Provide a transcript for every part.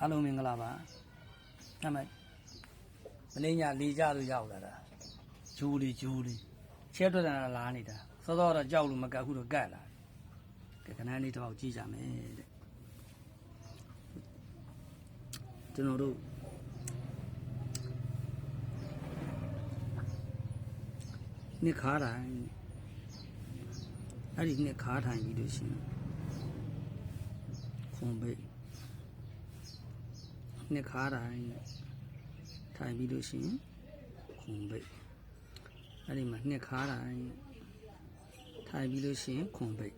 အားလုံးမင်္ဂလာပါအမမင်းညာလေးကြလို့ရောက်လာတာဂျူလီဂျူလီချဲထွက်တာလာနေတာစောစောတော့ကြောက်လို့မကတ်ခုတော့ကတ်လာကဲခဏလေးတော့ကြည့်ကြမယ်တဲ့ကျွန်တော်တို့နှစ်ခါတိုင်းအဲ့ဒီနှစ်ခါထိုင်ပြီးလို့ရှိရင်ခွန်ပိတ် နှစ်ခါတိုင်းထိုင်ပြီးလို့ရှိရင်ခုံပိတ်အဲ့ဒီမှာနှစ်ခါတိုင်းထိုင်ပြီးလို့ရှိရင်ခုံပိတ်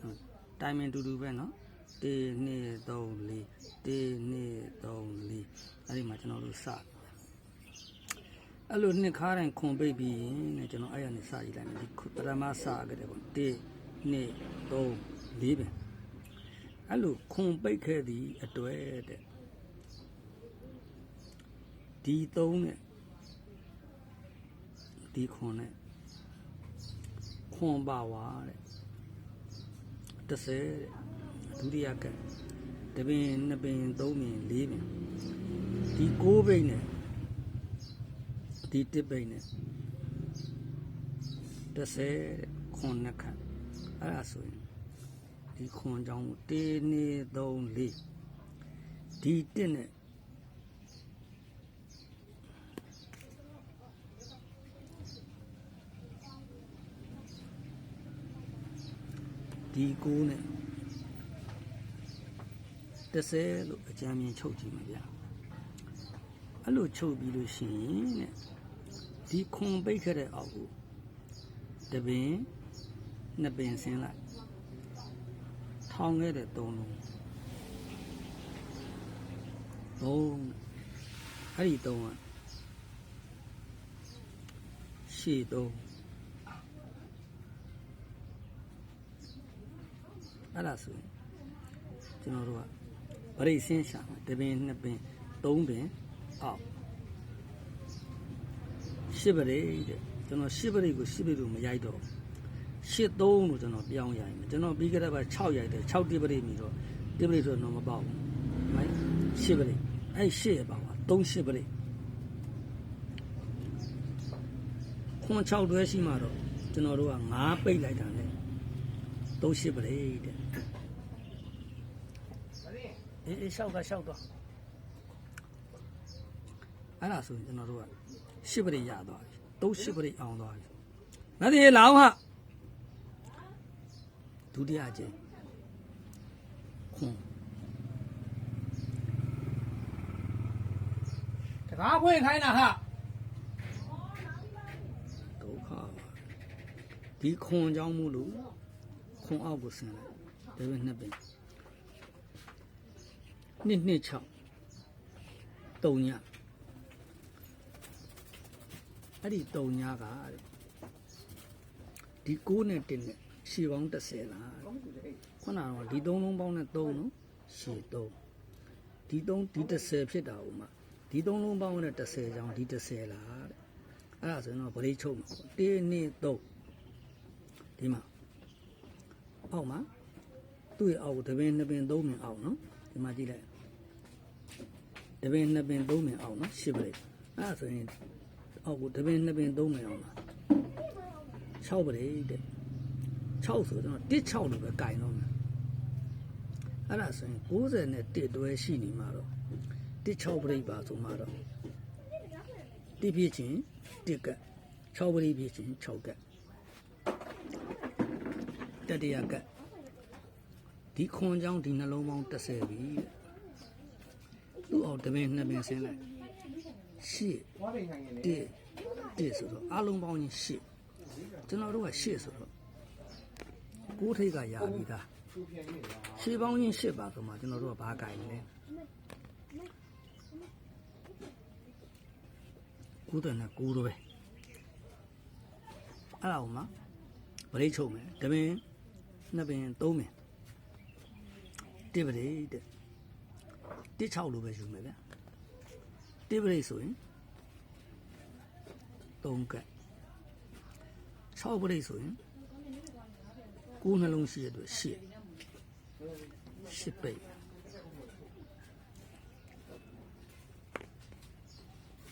ဟုတ်တိုင်မင်တူတူပဲเนาะ1 2 3 4 1 2 3 4အဲ့ဒီမှာကျွန်တော်တို့စအဲ့လိုနှစ်ခါတိုင်းခုံပိတ်ပြီးရင်တဲ့ကျွန်တော်အဲ့ရနေစကြည့်လိုက်မယ်ဒီခုပရမစကြတယ်ပေါ့1 2 3 4ပဲအဲ့လိုခုံပိတ်ခဲ့သည့်အတွေ့တဲ့ ဒီ3နဲ့ဒီခွန်နဲ့ခွန်ပါဝါတဲ့30တဲ့ဒုတိယကတ်တပင်နှစ်ပင်သုံးပင်လေးပင်ဒီ6ပိတ်နဲ့ဒီ1ပိတ်နဲ့30တဲ့ခွန်နှစ်ခတ်အဲ့ဒါဆိုရင်ဒီခွန်ကြောင့်1 2 3 4ဒီ1နဲ့ ဒီကိုနဲ့30လို့အကြမ်းမြင်ချုပ်ကြည့်မှာဗျာအဲ့လိုချုပ်ပြီးလို့ရှိရင်တဲ့ဒီခွန်ပိတ်ခဲ့တဲ့အောက်ကိုတပင်နှစ်ပင်ဆင်းလိုက်ထောင်းခဲ့တဲ့သုံးလုံးသုံးအဲ့ဒီသုံးကရှေ့သုံး အဲ့ဒါဆိုရင်ကျွန်တော်တို့ကဗရိတ်ဆင်းရှာမယ်တစ်ပင်နှစ်ပင်သုံးပင်အောက်ရှစ်ပရိတ်တဲ့ကျွန်တော်ရှစ်ပရိတ်ကိုရှစ်ပရိတ်လို့မရိုက်တော့ဘူးရှစ်သုံးလို့ကျွန်တော်ပြောင်းရိုက်မယ်ကျွန်တော်ပြီးကြတဲ့ဘက်6ရိုက်တယ်6တိပရိတ်မြည်တော့တိပရိတ်ဆိုတော့မပေါက်ဘူးမိုင်းရှစ်ပရိတ်အဲ့ရှစ်ရပါပါ3ရှစ်ပရိတ်ခွန်6တွဲရှိမှတော့ကျွန်တော်တို့က9ပိတ်လိုက်တာနဲ့သုံးရှစ်ပရိတဲ့အေး အေးရှောက်ကရှောက်တော့အဲ့ဒါဆိုရင်ကျွန်တော်တို့ကရှစ်ပရိရသွားပြီသုံးရှစ်ပရိအောင်သွားပြီမသိလောင်းဟာဒုတိယအကျင့်ခွန်တကားဖွင့်ခိုင်းတာဟာဒုက္ခပါဒီခွန်ကြောင့်မို့လို့ခွန်အောက်ကိုဆင်းလိုက်ဒါပဲနှစ်ပင် နှစ်နှစ်6တုံညအဲ့ဒီတုံညကတဲ့ဒီ9နဲ့1နဲ့ရှည်ပေါင်း30လားတဲ့ခုနကတော့ဒီ3လုံးပေါင်းနဲ့3နော်ရှည်3ဒီ3ဒီ30ဖြစ်တာဥမာဒီ3လုံးပေါင်းနဲ့30ကြောင်းဒီ30လားတဲ့အဲ့ဒါဆိုရင်တော့ဗလိချုပ်မှာပေါ့1 2 3ဒီမှာအောက်မှာသူ့ရဲ့အောက်ကိုတစ်ပင်နှစ်ပင်သုံးပင်အောက်နော်ဒီမှာကြည့်လိုက် တစ်ပင်နှစ်ပင်သုံးပင်အောက်နော်ရှစ်ပရိတ်အဲ့ဒါဆိုရင်အောက်ကိုတစ်ပင်နှစ်ပင်သုံးပင်အောက်လား6ပရိတ်တဲ့6ဆိုတော့1 6လို့ပဲကင်တော့မယ်အဲ့ဒါဆိုရင်90နဲ့1တွဲရှိနေမှာတော့1 6ပရိတ်ပါဆိုမှတော့တိဖြစ်ချင်း1ကတ်6ပရိတ်ဖြစ်ချင်း6ကတ်တတိယကတ်ဒီခွန်ချောင်းဒီနှလုံးပေါင်း30ပြီတဲ့သူ့ အောင်တပင်နှစ်ပင်ဆင်းလိုက်ရှစ်ဝါးပိန်ခိုင်းနေလေတစ်တစ်ဆိုတော့အလုံးပေါင်းချင်းရှစ်ကျွန်တော်တို့ကရှစ်ဆိုတော့ကိုးထိတ်ကရပြီသားသူ့ပြန်နေလားရှစ်ပေါင်းချင်းရှစ်ပါဆိုမှကျွန်တော်တို့ကဘာကြိုင်လဲကိုးတယ်နဲ့ကိုးတော့ပဲအဲ့ဒါဟိုမှာဗရိတ်ချုပ်မယ်တပင်နှစ်ပင်သုံးပင်တစ်ပရိတ်တဲ့ 16လို့ပဲယူမယ်ဗျတိပရိတ်ဆိုရင်3ကက်6ပရိတ်ဆိုရင်9နှလုံးရှိရတဲ့အတွက်10 10ပိတ်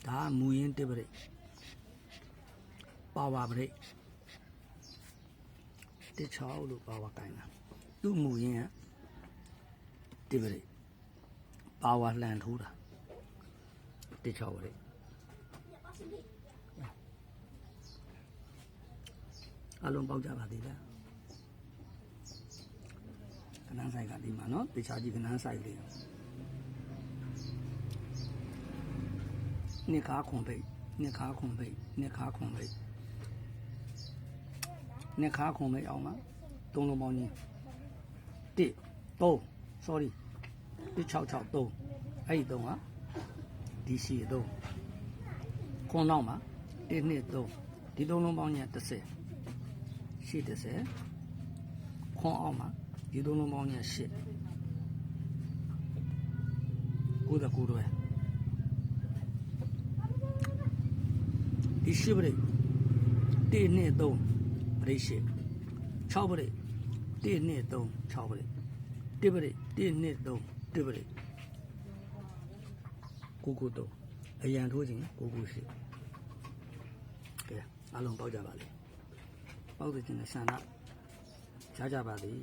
ဒါမူရင်းတိပရိတ်ပါဝါပရိတ်16လို့ပါဝါကိုင်းတာသူ့မူရင်းကတိပရိတ် ပါဝါလှန်ထိုးတာတစ်ချောက်ပရိတ်အလုံးပေါက်ကြပါသေးလားကနန်းဆိုင်ကဒီမှာနော်တခြားကြီးကနန်းဆိုင်လေးနှစ်ခါခွန်ပိတ်နှစ်ခါခွန်ပိတ်နှစ်ခါခွန်ပိတ်နှစ်ခါခွန်ပိတ်အောင်မှာသုံးလုံးပေါင်းကြီး1 3 sorry 1663အဲ့ဒီ3ကဒီရှိ3ခွန်နောက်မှာ1 2 3ဒီသုံးလုံးပေါင်းကြီး30ရှိ30ခွန်အောင်မှာဒီသုံးလုံးပေါင်းကြီး8 99တွဲဒီရှိပရိတ်1နဲ့3ပရိတ်ရှိ6ပရိတ်1နဲ့3 6ပရိတ်1ပရိတ်1နဲ့3 1ပရိတ်ကိုကိုတော့အရန်ထိုးခြင်းကိုကိုရှိကဲအလုံးပေါက်ကြပါလေပေါက်တဲ့ခြင်းနဲ့ဆန္ဒကြားကြပါသည်